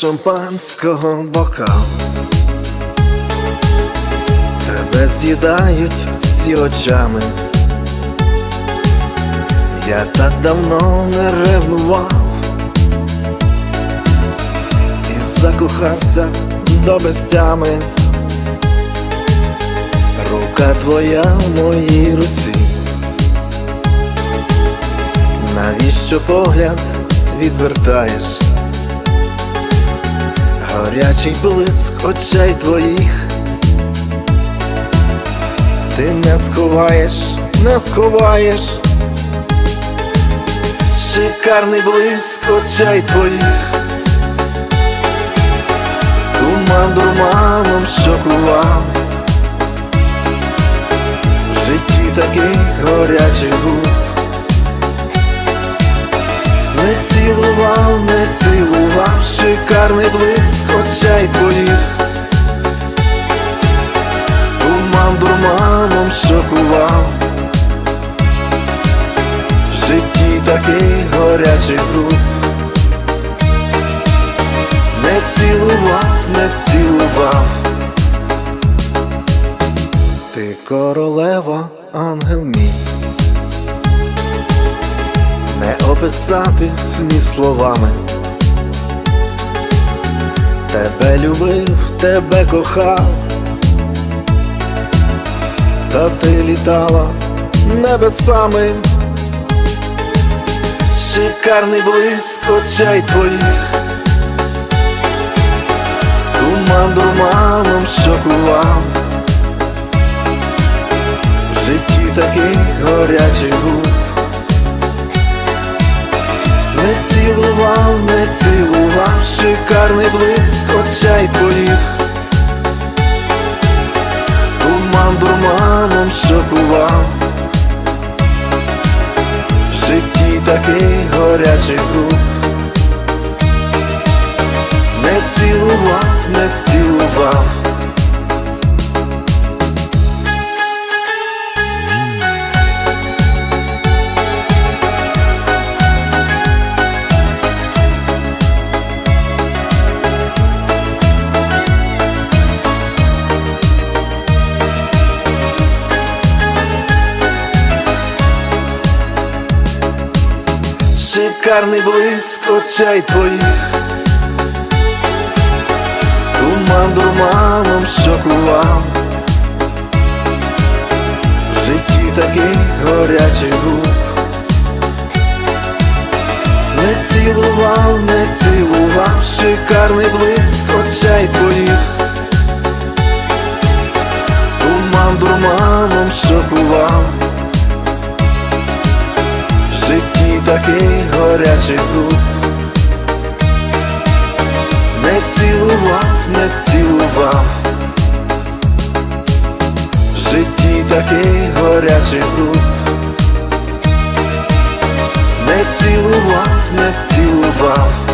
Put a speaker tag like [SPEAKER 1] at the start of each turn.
[SPEAKER 1] шампанського бокал. Тебе з'їдають всі очами. Я так давно не ревнував і закохався до безтями. Рука твоя в моїй руці. Навіщо погляд відвертаєш? Горячий блиск очей твоїх. Ти не сховаєш, не сховаєш. Шикарний блиск очей твоїх. Туман дурманом шокував. В житті таких горячих губ. Шокував. В житті таких горячих груп. Не цілував, не цілував. Ти королева, ангел мій. Не описати в сні словами. Тебе любив, тебе кохав, та ти літала небесами. Шикарний блиск очей твоїх, туман дурманом шокував. В житті таких горячих губ. Не цілував, не цілував, шикарний блиск очей твоїх. Шокував. В житті таких горячих губ. Не цілував, не цілував. Шикарний блиск очей твоїх, туман дурманом шокував, в житті таких горячих губ. Не цілував, не цілував, шикарний блиск очей твоїх, туман дурманом шокував. Таких горячих губ Не цілував, не цілував. В житті таких горячих губ Не цілував, не цілував